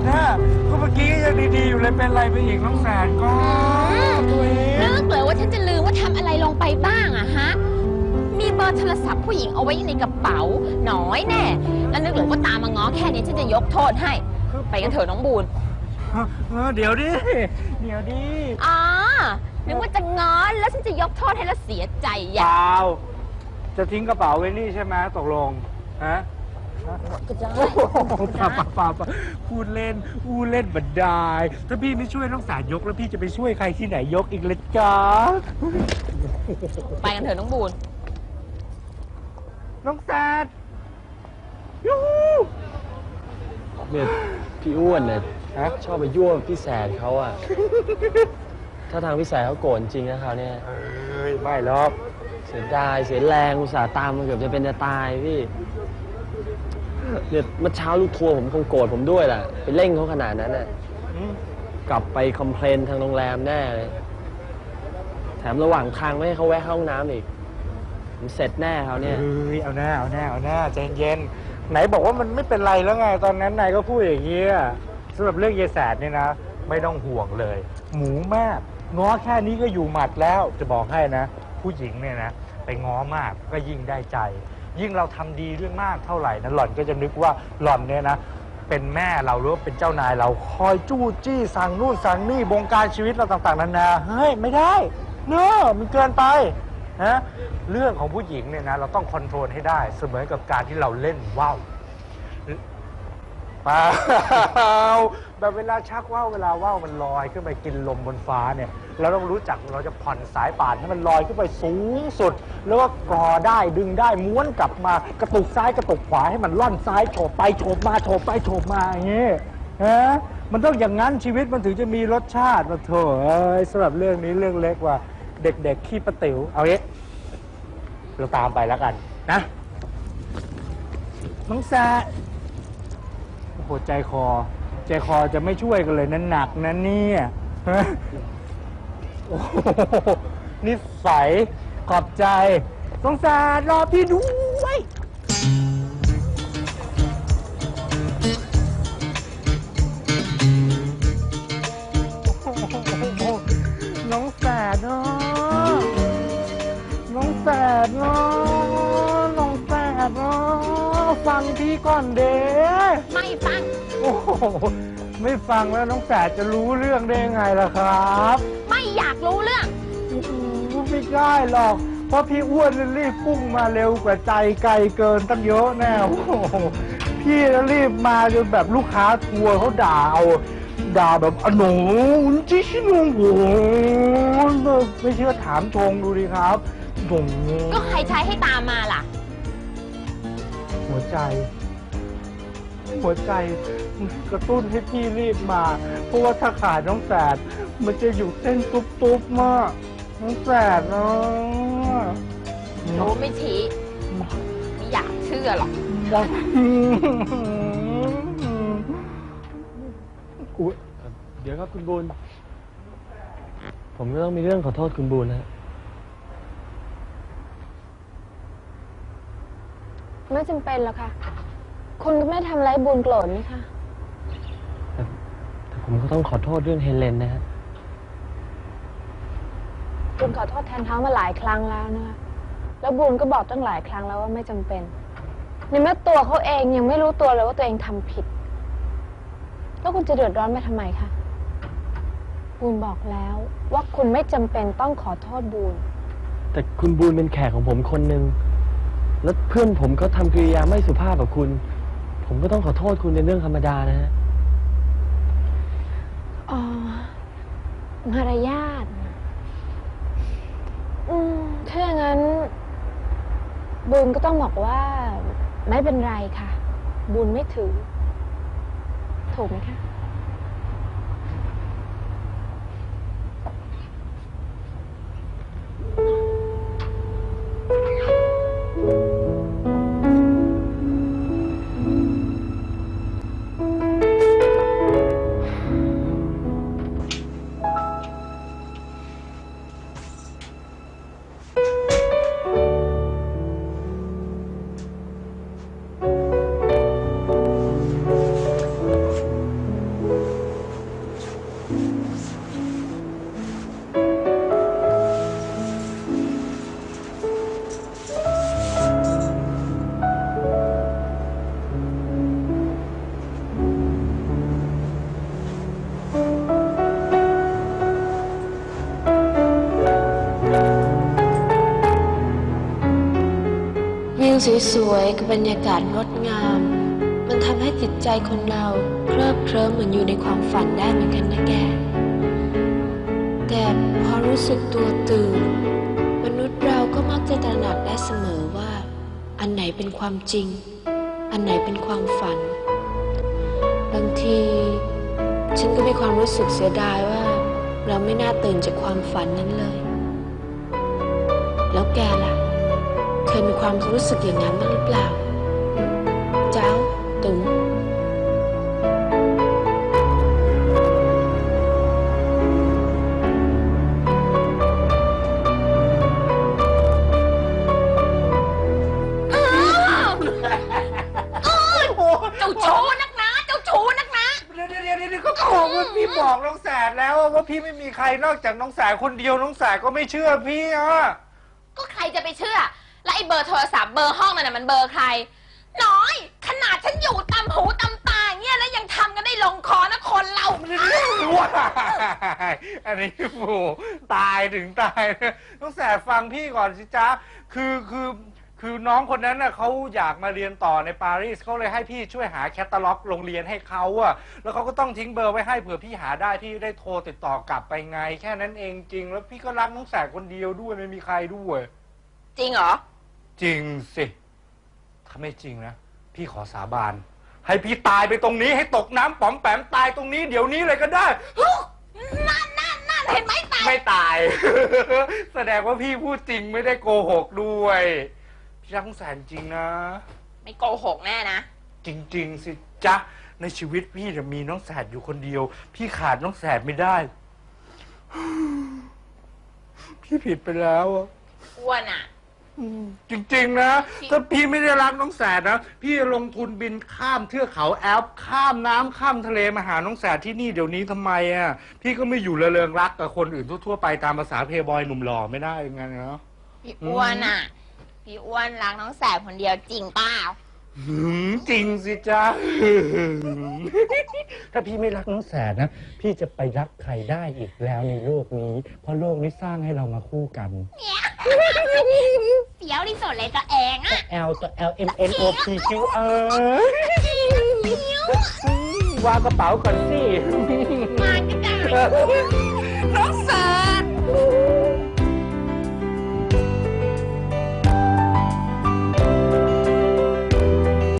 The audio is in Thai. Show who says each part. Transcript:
Speaker 1: นน่ะก็เมื่อกี้ยังดีๆอยู่เลยเป็นอะไรไปอีกน้องแสนก็ตัวเอง
Speaker 2: นึกเลยว่าฉันจะลืมว่าทำอะไรลงไปบ้างอะฮะ มีเบอร์โทรศัพท์ผู้หญิงเอาไว้ในกระเป๋า น้อยแน่ แล้วนึกเลยว่าตามมาง้อแค่นี้ฉันจะยกโทษให้ ไปกันเถอะน้องบูน
Speaker 1: เออเดี๋ยวดิเดี๋ยวดิ
Speaker 2: อ๋อ นึกว่าจะง้อแล้วฉันจะยกโทษให้แล้วเสียใจ
Speaker 1: เป
Speaker 2: อย่า
Speaker 1: ล่าจะทิ้งกระเป๋าไว้นี่ใช่ไหมตกลงฮะ
Speaker 2: ก็ได้
Speaker 1: โอ้โหป่าป่าป่าป่าพูดเล่นพูดเล่นบันไดาลถ้าพี่ไม่ช่วยน้องสารยก แล้วพี่จะไปช่วยใครที่ไหนยกอีกเลยจ้า
Speaker 2: ไปกันเถอะน้องบูน
Speaker 1: น้องแสนยูฮู
Speaker 3: เนี่ยพี่อ้วนเนี่ย
Speaker 1: ฮะ
Speaker 3: ชอบไปยั่วพี่แสนเขาอะถ้าทางพี่แสนเขาโกรธจริงนะคราวเนี้ย
Speaker 1: เอ้ยไม่หรอก
Speaker 3: เสียดายเสียแรงอุตส่าห์ตามมาเกือบจะเป็นจะตายพี่ เนี่ยเมื่อเช้าลูกทัวร์ผมคงโกรธผมด้วยแหละไปเร่งเขาขนาดนั้นน่ะกลับไปคอมเพลนทางโรงแรมแน่เลย แถมระหว่างทางไม่ให้เขาแวะเข้าห้องน้ำอีกผมเสร็จแน่เขาเนี่ย
Speaker 1: เอ้ยเอาหน้าเอาหน้าเอาหน้าใจเย็นไหนบอกว่ามันไม่เป็นไรแล้วไงตอนนั้นนายก็พูดอย่างนี้ยสำหรับเรื่องเยายแสดเนี่ยนะ ไม่ต้องห่วงเลย หมูมากง้อแค่นี้ก็อยู่หมัดแล้วจะบอกให้นะ ผู้หญิงเนี่ยนะ ไปง้อมากก็ยิ่งได้ใจ ยิ่งเราทำดีด้วยมากเท่าไหร่นะหล่อนก็จะนึกว่าหล่อนเนี่ยนะ เป็นแม่เราหรือว่าเป็นเจ้านายเราคอยจู้จี้สั่งนู่นสั่งนี่บงการชีวิตเราต่าง ๆนานาเฮ้ยไม่ได้เนอะมันเกินไปนะเรื่องของผู้หญิงเนี่ยนะเราต้องคอนโทรลให้ได้เสมอกับการที่เราเล่นว่าว ปล่า แบบเวลาชักว่าวเวลาว่าวมันลอยขึ้นไปกินลมบนฟ้าเนี่ย เราต้องรู้จักเราจะผ่อนสายป่านให้มันลอยขึ้นไปสูงสุด แล้วก็กอได้ดึงได้ม้วนกลับมากระตุกซ้ายกระตุกขวาให้มันล่อนซ้ายโฉบไปโฉบมาโฉบไปโฉบมาอย่างนี้ฮะมันต้องอย่างนั้นชีวิตมันถึงจะมีรสชาติมาโถเอ้ยสำหรับเรื่องนี้เรื่องเล็กว่า เด็กๆขี้ประติ๋วเอาเอ๊ะเราตามไปแล้วกันนะน้องแซะโอ้โหใจคอ ใจคอจะไม่ช่วยกันเลยนะหนักนะเนี่ยฮะโอ้โหนิสัยขอบใจ สงสารรอพี่ด้วย โอ้โหน้องแสดเนาะน้องแสดเนาะน้องแสดเนาะ ฟังพี่ก่อนเด้
Speaker 2: ไม่ฟัง
Speaker 1: โอ้โหไม่ฟังแล้วน้องแสดจะรู้เรื่องได้ยังไงล่ะครับ
Speaker 2: ไม่อยากรู้เรื่อง
Speaker 1: โอ้โหไม่ได้หรอก เพราะพี่อ้วนน่ะรีบพุ่งมาเร็วกว่าใจไกลเกินตั้งเยอะแน่โอ้โหพี่น่ะรีบมาจนแบบลูกค้าทัวร์เขาด่าเอาด่าแบบอโหนจิชิโนโหไม่เชื่อถามชงดูดิครับโห
Speaker 2: ก็ใครใช้ให้ตามมาล่ะ
Speaker 1: หัว ใจ หัวใจกระตุ้นให้พี่รีบมา เพราะว่าถ้าขาดน้องแสดมันจะอยู่เส้นตุ๊บๆมากน้องแสดเนาะ
Speaker 2: โนไม่ชี้ ไม่อยากเชื่อหรอก
Speaker 1: ดังอุ๊ย
Speaker 3: เดี๋ยวครับคุณบูลผมก็ต้องมีเรื่องขอโทษคุณบูลนะฮะ
Speaker 4: ไม่จำเป็นหรอกค่ะ คุณก็ไม่ทำอะไรบุญโกรธนี่ค่ะ
Speaker 3: แต่แต่ผมก็ต้องขอโทษเรื่องเฮเลนนะฮะ
Speaker 4: บุญขอโทษแทนท้องมาหลายครั้งแล้วนะคะ แล้วบุญก็บอกตั้งหลายครั้งแล้วว่าไม่จำเป็นในเมื่อตัวเขาเองยังไม่รู้ตัวเลยว่าตัวเองทำผิด แล้วคุณจะเดือดร้อนไปทำไมคะบุญบอกแล้วว่าคุณไม่จำเป็นต้องขอโทษบุญ
Speaker 3: แต่คุณบูลเป็นแขกของผมคนหนึ่ง แล้วเพื่อนผมก็ทำกริยาไม่สุภาพกับคุณ ผมก็ต้องขอโทษคุณในเรื่องธรรมดานะฮะ
Speaker 4: อ๋อ มารยาท อืม ถ้าอย่างนั้น บุญก็ต้องบอกว่า ไม่เป็นไรค่ะ บุญไม่ถือ ถูกไหมคะ สวยๆ กับบรรยากาศงดงาม มันทำให้จิตใจคนเราเคลิบเคลิ้มเหมือนอยู่ในความฝันได้เหมือนกันนะแก แต่พอรู้สึกตัวตื่น มนุษย์เราก็มักจะตระหนักได้เสมอว่า อันไหนเป็นความจริง อันไหนเป็นความฝัน บางที ฉันก็มีความรู้สึกเสียดายว่า เราไม่น่าตื่นจากความฝันนั้นเลย แล้วแกล่ะ เคยมีความรู้สึกอย่างนั้นบ้างหรือเปล่า เจ้าตุ๋ม
Speaker 2: เจ้าชู้นักนะเจ้าชู้นักนะ
Speaker 1: เดี๋ยวเดี๋ยวเดี๋ยวเดี๋ยวก็บอกว่าพี่บอกน้องแสดแล้วว่าพี่ไม่มีใครนอกจากน้องแสดคนเดียวน้องแสดก็ไม่เชื่อพี่อะ
Speaker 2: ก็ใครจะไปเชื่อ แล้วไอ้เบอร์โทรศัพท์เบอร์ห้องนั่นน่ะมันเบอร์ใคร น้อย ขนาดฉันอยู่ตำหูตำตาอย่างเงี้ยแล้วยังทำกันได้ลงคอนะคนเรา
Speaker 1: ว้ายอันนี้โอ้โหตายถึงตายนะน้องแสดฟังพี่ก่อนสิจ๊ะ คือคือคือน้องคนนั้นน่ะเขาอยากมาเรียนต่อในปารีสเขาเลยให้พี่ช่วยหาแคตตาล็อกโรงเรียนให้เขาอะแล้วเขาก็ต้องทิ้งเบอร์ไว้ให้เผื่อพี่หาได้พี่ได้โทรติดต่อกลับไปไง แค่นั้นเองจริง แล้วพี่ก็รักน้องแสดคนเดียวด้วยไม่มีใครด้วย
Speaker 2: จริงเหรอ
Speaker 1: จริงสิ ถ้าไม่จริงนะ พี่ขอสาบาน ให้พี่ตายไปตรงนี้ ให้ตกน้ำป๋อมแปมตายตรงนี้ เดี๋ยวนี้เลยก็ได้
Speaker 2: นั่นนั่นนั่นเห็นไหมตาย
Speaker 1: ไม่ตาย แสดงว่าพี่พูดจริงไม่ได้โกหกด้วย พี่รักน้องแสนจริงนะ
Speaker 2: ไม่โกหกแน่นะ
Speaker 1: จริง ๆ สิจ๊ะ ในชีวิตพี่จะมีน้องแสดอยู่คนเดียว พี่ขาดน้องแสดไม่ได้ พี่ผิดไปแล้วอะ
Speaker 2: อ้วนอะ
Speaker 1: จริงๆนะ ถ้าพี่ไม่ได้รักน้องแสดนะ พี่ลงทุนบินข้ามเทือกเขาแอลป์ข้ามน้ำข้ามทะเลมาหาน้องแสดที่นี่เดี๋ยวนี้ทำไมอะ พี่ก็ไม่อยู่ระเริงรักกับคนอื่นทั่วๆไปตามภาษาเพย์บอยหนุ่มหล่อไม่ได้ยังไงเนาะ
Speaker 2: พี่อ้วนอะ พี่อ้วนรักน้องแสบคนเดียวจริงเปล่า
Speaker 1: หืมจริงสิจ๊ะถ้าพี่ไม่รักน้องแสดนะ พี่จะไปรักใครได้อีกแล้วในโลกนี้ เพราะโลกนี้สร้างให้เรามาคู่กัน
Speaker 2: เสียวที่สุดเลยตัวเองอะ
Speaker 1: L ตัว L M N O P Q R วางกระเป๋าก่อนสิ
Speaker 2: มากันจ้า